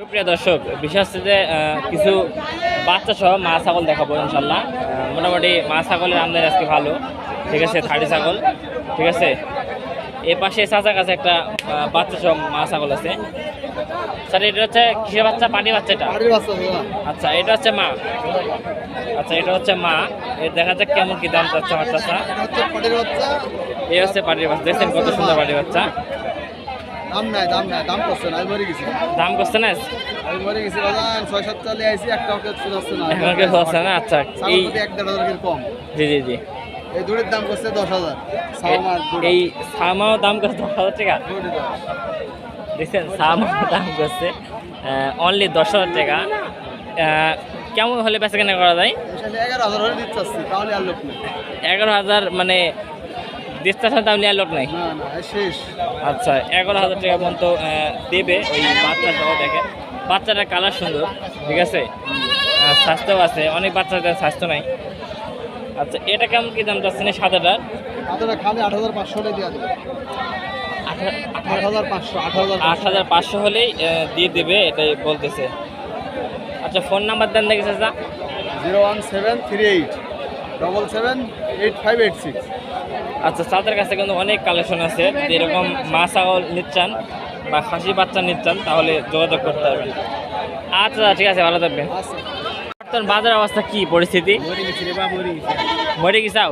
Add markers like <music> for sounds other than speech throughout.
সুপ্রিয় দর্শক বিশেষ যে কিছু বাচ্চা সহ মা ছাগল দেখাবো ইনশাল্লাহ মোটামুটি মা ছাগলের আমদানি আজকে ভালো। ঠিক আছে থার্টি ছাগল। ঠিক আছে এ পাশে চাচার কাছে একটা বাচ্চা সহ মা ছাগল আছে। স্যার এটা হচ্ছে কিসের বাচ্চা? পানি বাচ্চাটা আচ্ছা এটা হচ্ছে মা। আচ্ছা এটা হচ্ছে মা। এর দেখা যাক কেমন কি দাম চাচ্ছে আমার চাচা। বাচ্চা। হচ্ছে পাটির বাচ্চা। দেখছেন কত সুন্দর পাটির বাচ্চা। দাম নাই দাম নাই দাম করছে না আমি মরে গেছি। দাম করছে না? আমি মরে গেছি দাদা ছয় সাত চালে একটা ওকে হচ্ছে না। এখন কেউ হচ্ছে না? আচ্ছা এই এক দেড় হাজার কম। জি জি জি। এই দাম করছে দশ হাজার। এই সামাও দাম করছে দশ হাজার টাকা। দেখছেন সামাও দাম করছে অনলি দশ হাজার টাকা। কেমন হলে বেচা কেনা করা যায়? এগারো হাজার হলে দিতে চাচ্ছি তাহলে আর লোক নেই। এগারো হাজার মানে সাথে দাম নেওয়ার লোক নাই। আচ্ছা এগারো হাজার টাকা পর্যন্ত দেবে ওই বাচ্চাটাও দেখে। বাচ্চাটার কালার সুন্দর ঠিক আছে? স্বাস্থ্যও আছে অনেক বাচ্চাদের স্বাস্থ্য নাই। আচ্ছা এটা কেমন কি দাম চাচ্ছেন সাদাটার আপনারা খালি আট হাজার পাঁচশো দিয়ে দেবে। আট হাজার পাঁচশো আট হাজার আট হাজার পাঁচশো হলেই দিয়ে দেবে এটাই বলতেছে। আচ্ছা ফোন নাম্বার দেন দেখি চাচা। Zero one seven three eight. Double seven eight five eight six আচ্ছা তাদের কাছে কিন্তু অনেক কালেকশন আছে। যদি এরকম মা ছাগল নিচ্ছান বা খাসি বাচ্চা নিচ্ছান তাহলে যোগাযোগ করতে পারবেন আচ্ছা ঠিক আছে ভালো থাকবেন। আচ্ছা। বর্তমান বাজার অবস্থা কি? পরিস্থিতি? মরে গেছাও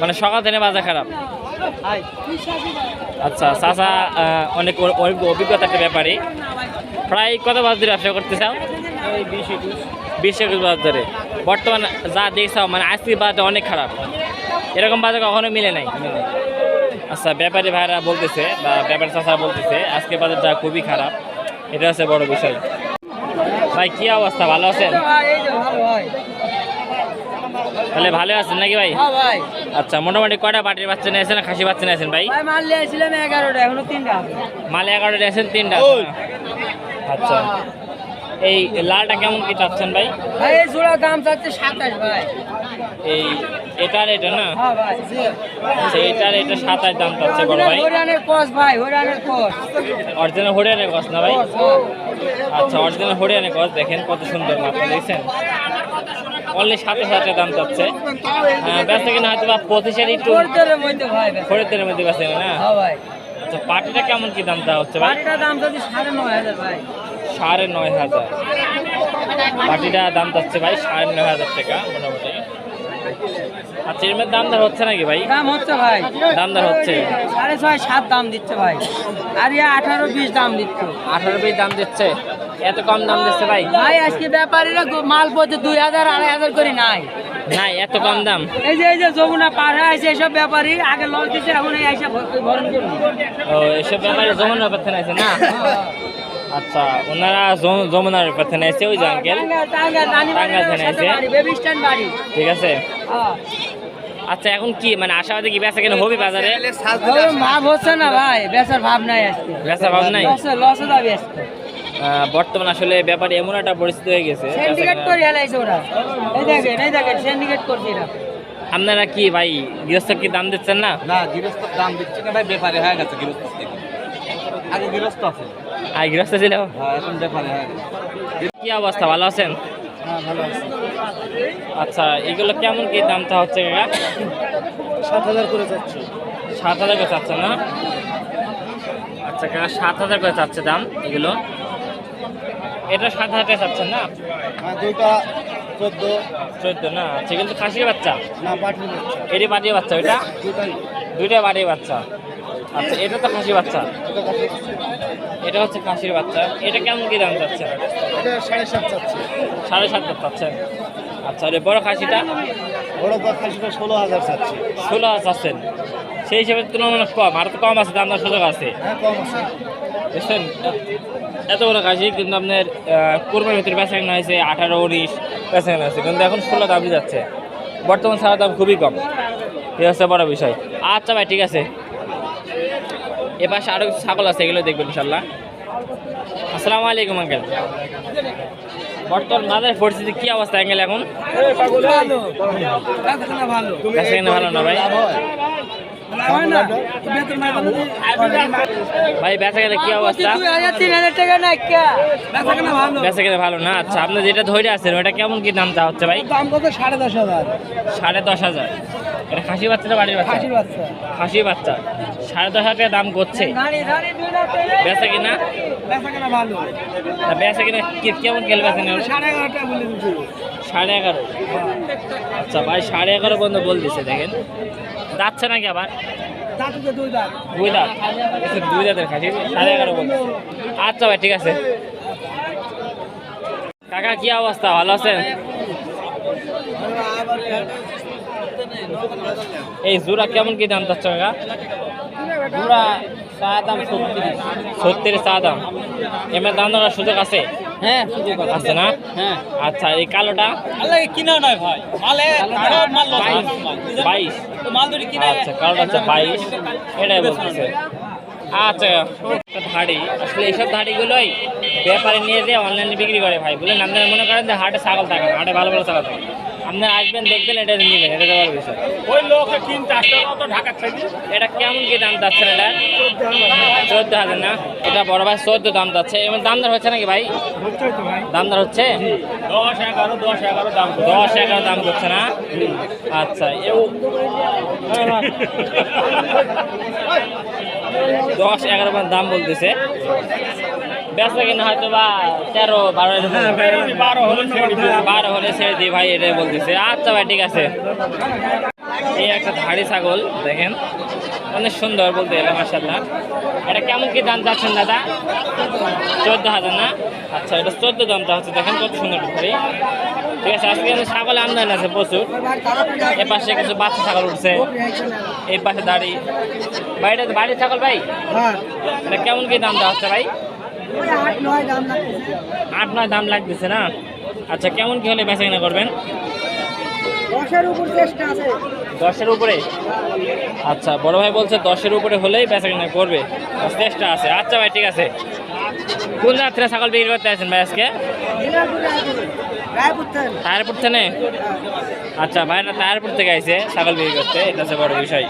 মানে সকাল থেকে বাজার খারাপ। আচ্ছা চাচা অনেক অভিজ্ঞতা একটা ব্যাপারে প্রায় কত বাজার ব্যবসা করতে চাও বিশ একুশ। বিশ একুশ বাজার ধরে। বর্তমান যা দেখছাও মানে আজকের বাজারটা অনেক খারাপ। এরকম বাজার কখনো মিলে নাই। আচ্ছা ব্যাপারী ভাইরা বলতেছে বা ব্যাপারী চাষা বলতেছে আজকের বাজারটা খুবই খারাপ এটা হচ্ছে বড় বিষয়। ভাই কি অবস্থা? ভালো আছেন? তাহলে ভালো আছেন নাকি ভাই? ভাই। আচ্ছা মোটামুটি কয়টা বাটির বাচ্চা নিয়েছেন না খাসি বাচ্চা নিয়েছেন ভাই? মাল নিয়েছিলাম এগারোটা এখনও তিনটা মালে এগারোটা নিয়েছেন তিনটা? আচ্ছা। এই লালটা কেমন কি চাচ্ছেন ভাই? ভাই এই জোড়া দাম চাচ্ছে সাতাশ ভাই। এই এটার এটা না? হ্যাঁ ভাই আচ্ছা এটার এটা সাতাশ দাম চাচ্ছে বড় ভাই। হরিয়ানের কস ভাই হরিয়ানের কস। অরিজিনাল হরিয়ানের গছ না ভাই? আচ্ছা অরিজিনাল হরিয়ানের গছ দেখেন কত সুন্দর মাত্রা দেখছেন? অনলি হাজার টাকা দাম চাচ্ছে। হ্যাঁ ব্যস্ত কিনা হয়তো বা পঁচিশের একটু। খরিদ্দারের মধ্যে ব্যস্ত না? হ্যাঁ ভাই। আচ্ছা পাটিটা কেমন কি দাম দেওয়া হচ্ছে ভাই? বাড়িটার দাম যদি সাড়ে নয় হাজার ভাই। সাড়ে নয় হাজার। পাটিটা দাম চাচ্ছে ভাই সাড়ে নয় হাজার টাকা মোটামুটি। আচ্ছা এর দাম দর হচ্ছে নাকি ভাই? দাম হচ্ছে ভাই। দাম দর হচ্ছে। সাড়ে ছয় সাত দাম দিচ্ছে ভাই। আর ইয়ে আঠারো বিশ দাম দিচ্ছে। আঠারো পিস দাম দিচ্ছে? এত কম দাম দিচ্ছে ভাই? ভাই আজকে ব্যাপারীরা মাল পড়ছে দুই হাজার আড়াই হাজার করে নাই। নাই এত কম দাম? এই যে এই যে যমুনা পার হয়ে আছে এসব ব্যাপারী আগে লস দিচ্ছে এখন এই এসে ভরণ করুন ও এসব ব্যাপারে যমুনার পাথে আছে না? আচ্ছা ওনারা যমুনার পাথে ওই যে আঙ্কেল টাঙ্গা নানি বাড়ি টাঙ্গা থানায় সাথে আছে? বাড়ি বেবি স্ট্যান্ড বাড়ি। ঠিক আছে। হ্যাঁ। আচ্ছা এখন কি মানে আশাবাদী কি বেচা কেন হবে বাজারে? ভাব হচ্ছে না ভাই বেচার ভাব নাই আজকে। বেচা ভাব নাই? লসে লসে যাবে আজকে বর্তমান আসলে ব্যাপারে এমন একটা পরিস্থিতি হয়ে গেছে। বেচা সিন্ডিকেট কেনা- করে হেলাইছে ওরা। এই দেখেন এই দেখেন সিন্ডিকেট করছে এরা। আপনারা কি ভাই গৃহস্থ কি দাম দিচ্ছেন না? না গৃহস্থ দাম দিচ্ছে না ভাই ব্যাপারে হয়ে গেছে গৃহস্থ আগে গৃহস্থ আছে। আর গৃহস্থ ছিল? হ্যাঁ এখন ব্যাপারে কি অবস্থা ভালো আছেন? হ্যাঁ আচ্ছা এগুলো কেমন কি দামটা হচ্ছে সাত হাজার করে যাচ্ছে। সাত হাজার করে চাচ্ছে না? আচ্ছা কাকা সাত হাজার করে চাচ্ছে দাম এগুলো। এটা সাত হাজার টাকা চাচ্ছেন না? হ্যাঁ দুইটা চোদ্দ। চোদ্দ না? আচ্ছা এগুলো তো খাসির বাচ্চা? না পাঠিয়ে দিচ্ছে এটি বাড়ির বাচ্চা ওইটা? দুটাই দুইটা বাড়ির বাচ্চা। আচ্ছা এটা তো খাসি বাচ্চা। এটা হচ্ছে খাসির বাচ্চা। এটা কেমন কি দাম সাড়ে সাত চাচ্ছে। সাড়ে সাত হাজার চাচ্ছেন। আচ্ছা আর এই বড় খাসিটা? বড় খাসিটা ষোলো হাজার চাচ্ছে। ষোলো হাজার চাচ্ছেন। সেই হিসেবে তুলনামূলক কম। আর তো কম আছে দাম সুযোগ আছে। হ্যাঁ আছে। বুঝছেন? এত বড় কাশি কিন্তু আপনার কোরবানির ভিতরে বেচা কেনা হয়েছে আঠারো উনিশ বেচা কেনা হয়েছে। কিন্তু এখন ষোলো দামই যাচ্ছে। বর্তমান ছাড়া দাম খুবই কম। ঠিক আছে বড় বিষয়। আচ্ছা ভাই ঠিক আছে। এ পাশে আরও কিছু ছাগল আছে এগুলো দেখবেন ইনশাল্লাহ আসসালামু আলাইকুম আঙ্কেল। বর্তমান বাজারের পরিস্থিতি কি অবস্থা অ্যাঙ্গেল এখন? ভালো। না ভাই? ভাই বেচা গেলে কি অবস্থা? বেচা কেনা ভালো। গেলে ভালো না? আচ্ছা আপনি যেটা ধরে আছেন ওটা কেমন কি দাম চা হচ্ছে ভাই? দাম কত? সাড়ে দশ হাজার। সাড়ে দশ হাজার। এটা খাসি বাচ্চাটা বাড়ির বাচ্চা? খাসির বাচ্চা। খাসি বাচ্চা। সাড়ে দশ হাজার টাকা দাম করছে। বেচা কিনা? বেচা কেনা কেমন গেলে বেচা কিনা? সাড়ে এগারো বলে দিচ্ছি আচ্ছা ভাই সাড়ে এগারো পর্যন্ত বলতেছে দেখেন। যাচ্ছে নাকি আবার? দুই দাঁত। দুই দাঁত। দাঁতের খাসি সাড়ে এগারো বলতেছে আচ্ছা ভাই ঠিক আছে। কাকা কি অবস্থা? ভালো আছেন? এই জোড়া কেমন কি দাম চাচ্ছ কাকা? পুরা চা দাম এমনি দাম দেওয়ার সুযোগ আছে? হ্যাঁ সুযোগ আছে। না? হ্যাঁ। আচ্ছা এই কালোটা? কিনা নয় ভাই। মালে কারও মাল লস বাইশ। আচ্ছা কালোটা হচ্ছে বাইশ। এটাই বলতেছে। আচ্ছা আসলে এইসব ব্যাপারে নিয়ে যেয়ে অনলাইনে বিক্রি করে ভাই। বলেন আপনারা মনে করেন যে হাটে ছাগল থাকে না, হাটে ভালো ভালো ছাগল থাকে। আপনারা আসবেন দেখবেন এটা নেবেন এটা দেওয়ার বিষয়। ওই লোক কিনতে আসতে তো ঢাকা থেকে। এটা কেমন কি দাম যাচ্ছে এটা? চোদ্দ হাজার না? এটা বড় ভাই চোদ্দ দাম যাচ্ছে। এমন দাম দর হচ্ছে নাকি ভাই? দাম দর হচ্ছে? দশ এগারো দশ এগারো দাম দশ এগারো দাম করছে না? আচ্ছা এও <laughs> দশ এগারো দাম বলতেছে। বেচা কিনা হয়তো বা তেরো বারো বারো হলে বারো হলে ছেড়ে দিই ভাই এটাই বলতেছে। আচ্ছা ভাই ঠিক আছে। এই একটা ধাড়ি ছাগল দেখেন। অনেক সুন্দর বলতে গেলে মাসাল্লাহ এটা কেমন কি দাম চাচ্ছেন দাদা? চোদ্দ হাজার না? আচ্ছা এটা চোদ্দ দামটা হচ্ছে দেখেন কত সুন্দর ধাড়ি। ঠিক আছে আজকে কিন্তু ছাগল আমদানি আছে প্রচুর। এ পাশে কিছু বাচ্চা ছাগল উঠছে। এই পাশে দাড়ি ভাই তো বাড়ির ছাগল ভাই? হ্যাঁ। এটা কেমন কি দামটা হচ্ছে ভাই? আট নয় দাম লাগতেছে। না? আচ্ছা কেমন কি হলে বেচা কিনা করবেন? দশের উপর চেষ্টা আছে। দশের উপরে? আচ্ছা বড় ভাই বলছে দশের উপরে হলেই বেচা কিনা করবে। চেষ্টা আছে। আচ্ছা ভাই ঠিক আছে। কোন রাত্রে ছাগল বিক্রি করতে আছেন ভাই আজকে? টায়ারপুর থেকে। আচ্ছা ভাইরা টায়ারপুর থেকে আইছে ছাগল বিক্রি করতে। এটা হচ্ছে বড় বিষয়।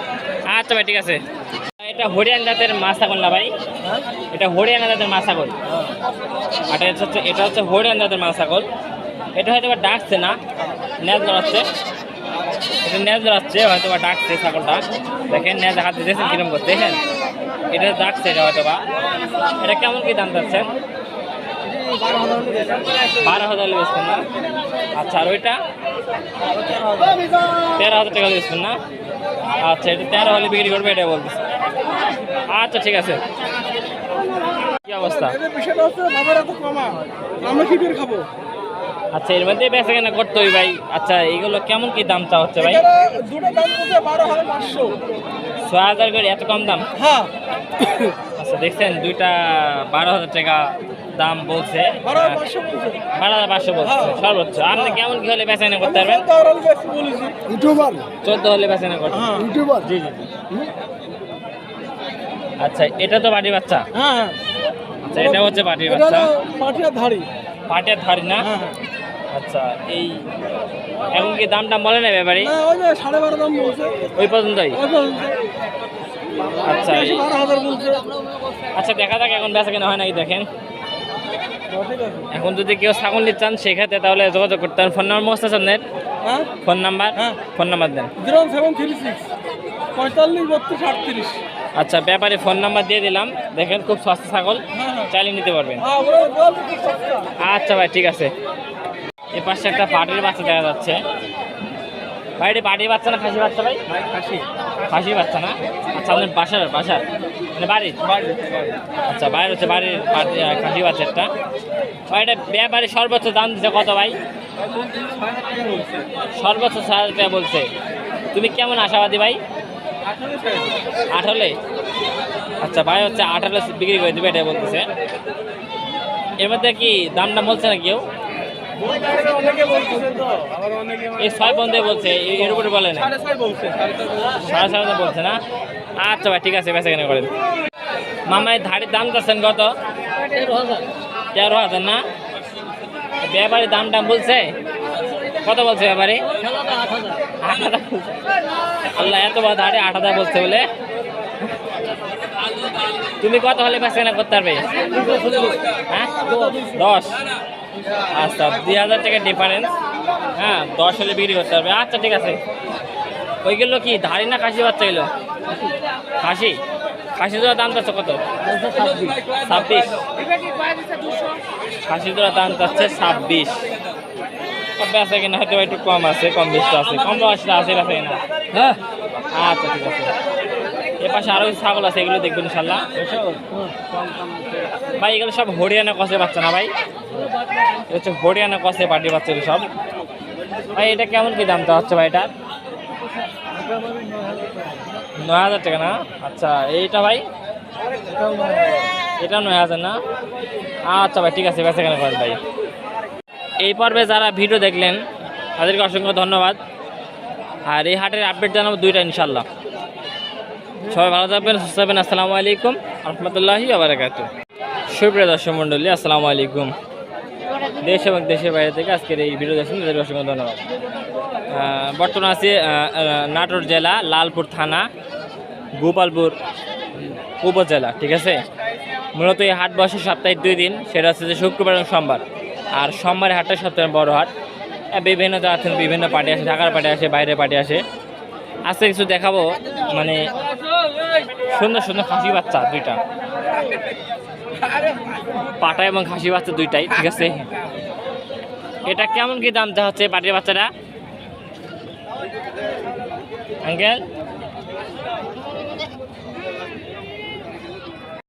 আচ্ছা ভাই ঠিক আছে। এটা হরিয়ান জাতের মাছ ছাগল না ভাই? এটা হরিয়ানা জাতের মাছ ছাগল। আর এটা হচ্ছে এটা হচ্ছে হরিয়ান জাতের মাছ ছাগল। এটা হয়তো ডাকছে না ন্যাজ ধরাচ্ছে। এটা ন্যাজ ধরাচ্ছে, হয়তো বা ডাকছে ছাগলটা। দেখেন ন্যাজ হাত দিতেছেন কিরম করতে দেখেন। এটা ডাকছে, এটা হয়তো বা। এটা কেমন কি দাম যাচ্ছেন বারো হাজার বেচবেন না? আচ্ছা আর ওইটা? তেরো হাজার টাকা বেচবেন না? আচ্ছা এটা তেরো হলে বিক্রি করবে এটা বলতেছে। আচ্ছা ঠিক আছে। কি অবস্থা? খাব? আচ্ছা এর মধ্যে বেচা কেনা করতে হই ভাই। আচ্ছা এইগুলো কেমন কি দাম চা হচ্ছে ভাই? দুটো দাম হচ্ছে বারো হাজার পাঁচশো। ছয় হাজার করে এত কম দাম? হ্যাঁ। আচ্ছা দেখছেন দুইটা বারো হাজার টাকা দাম বলছে। বারো হাজার পাঁচশো বলছে। বলছে সর্বোচ্চ। আপনি কেমন কি হলে বেচা কেনা করতে পারবেন? ইউটিউবার। চোদ্দ হলে বেচা কেনা করতে। হ্যাঁ। জি জি। আচ্ছা এটা তো বাটির বাচ্চা? হ্যাঁ। আচ্ছা এটা হচ্ছে এটা বাচ্চা? হলো পাটিয়ার ধাড়ি। পাটের ধারি না? হ্যাঁ হ্যাঁ। আচ্ছা এই এখন কি দাম টাম বলে না ব্যাপারে না ওই যে সাড়ে বারো দাম বলছে। ওই পর্যন্তই? আচ্ছা আচ্ছা দেখা যাক এখন বেচা কেনা হয় নাকি দেখেন। এখন যদি কেউ ছাগল নিতে চান সেক্ষেত্রে তাহলে যোগাযোগ করতে পারেন। ফোন নাম্বার মোস্ত আছে আপনার? হ্যাঁ? Phone number? হ্যাঁ। ফোন নাম্বার দেন। Zero seven three six. পঁয়তাল্লিশ বত্রিশ আটত্রিশ। আচ্ছা ব্যাপারে ফোন নাম্বার দিয়ে দিলাম। দেখেন খুব সস্তা ছাগল। চালিয়ে নিতে পারবেন। আচ্ছা ভাই ঠিক আছে। এ পাশে একটা পাটির বাচ্চা দেখা যাচ্ছে। ভাই এটা পাটির বাচ্চা না খাসি বাচ্চা ভাই? খাসি। খাসি বাচ্চা না? আচ্ছা আপনার বাসার বাসার। মানে বাড়ির? আচ্ছা বাইরে হচ্ছে বাড়ির খাসি বাচ্চাটা ভাই এটা ব্যাপারে সর্বোচ্চ দাম দিচ্ছে কত ভাই? সর্বোচ্চ টাকা বলছে। তুমি কেমন আশাবাদী ভাই? আঠালে আচ্ছা ভাই হচ্ছে আঠালে বিক্রি করে দেবে এটা বলতেছে। এর মধ্যে কি দামটা বলছে না কেউ? এই বলছে বলে না সাড়ে বলছে না? আচ্ছা ভাই, ঠিক আছে করেন। ধাড়ির দাম চাচ্ছেন কত? না? ব্যাপারী দাম টাম বলছে? কত বলছে ব্যাপারী? আল্লাহ এত বড় দাঁড়ে আট হাজার বলছে বলে। তুমি কত হলে বেচা কেনা করতে পারবে? হ্যাঁ? দশ। আচ্ছা দুই হাজার টাকা ডিফারেন্স হ্যাঁ দশ হলে বিক্রি করতে পারবে। আচ্ছা ঠিক আছে। ওইগুলো কি ধারি না খাসি বাচ্চা এগুলো খাসি? খাসি জোড়া দাম চাচ্ছে কত? ছাব্বিশ। খাসি জোড়া দাম চাচ্ছে ছাব্বিশ। আছে কিনা হয়তো একটু কম আছে কম বেশি আছে কম বয়সটা আছে আছে কিনা হ্যাঁ। আচ্ছা ঠিক আছে। এ পাশে আরও ছাগল আছে এগুলো দেখবেন ইনশাল্লাহ ভাই এগুলো সব হরিয়ানা কষে বাচ্চা না ভাই? এটা হচ্ছে হরিয়ানা কষে পাটি বাচ্চা সব। ভাই এটা কেমন কি দামটা হচ্ছে ভাই এটা নয় হাজার টাকা না? আচ্ছা এইটা ভাই? এটা নয় হাজার না? আচ্ছা ভাই ঠিক আছে বেচা কেনা করেন ভাই। এই পর্বে যারা ভিডিও দেখলেন, তাদেরকে অসংখ্য ধন্যবাদ। আর এই হাটের আপডেট জানাব দুইটা ইনশাল্লাহ সবাই ভালো থাকবেন, সুস্থ থাকবেন, আসসালামু আলাইকুম, রহমতুল্লাহি আবরাকাত সুপ্রিয় দর্শক মণ্ডলী, আসসালামু আলাইকুম। দেশ এবং দেশের বাইরে থেকে আজকের এই ভিডিও দেখছেন, তাদেরকে অসংখ্য ধন্যবাদ। বর্তমানে আছি নাটোর জেলা, লালপুর থানা, গোপালপুর উপজেলা, ঠিক আছে? মূলত এই হাট বসে সপ্তাহে দুই দিন, সেটা হচ্ছে যে শুক্রবার এবং সোমবার। আর সোমবারে হাটটা সবথেকে বড় হাট। বিভিন্ন থেকে বিভিন্ন পার্টি আসে, ঢাকার পার্টি আসে, বাইরের পার্টি আসে। আজকে কিছু দেখাবো মানে সুন্দর সুন্দর খাসি বাচ্চা দুইটা। পাটা এবং খাসি বাচ্চা দুইটাই, ঠিক আছে? এটা কেমন কি দাম যা হচ্ছে পাটির বাচ্চাটা আঙ্কেল?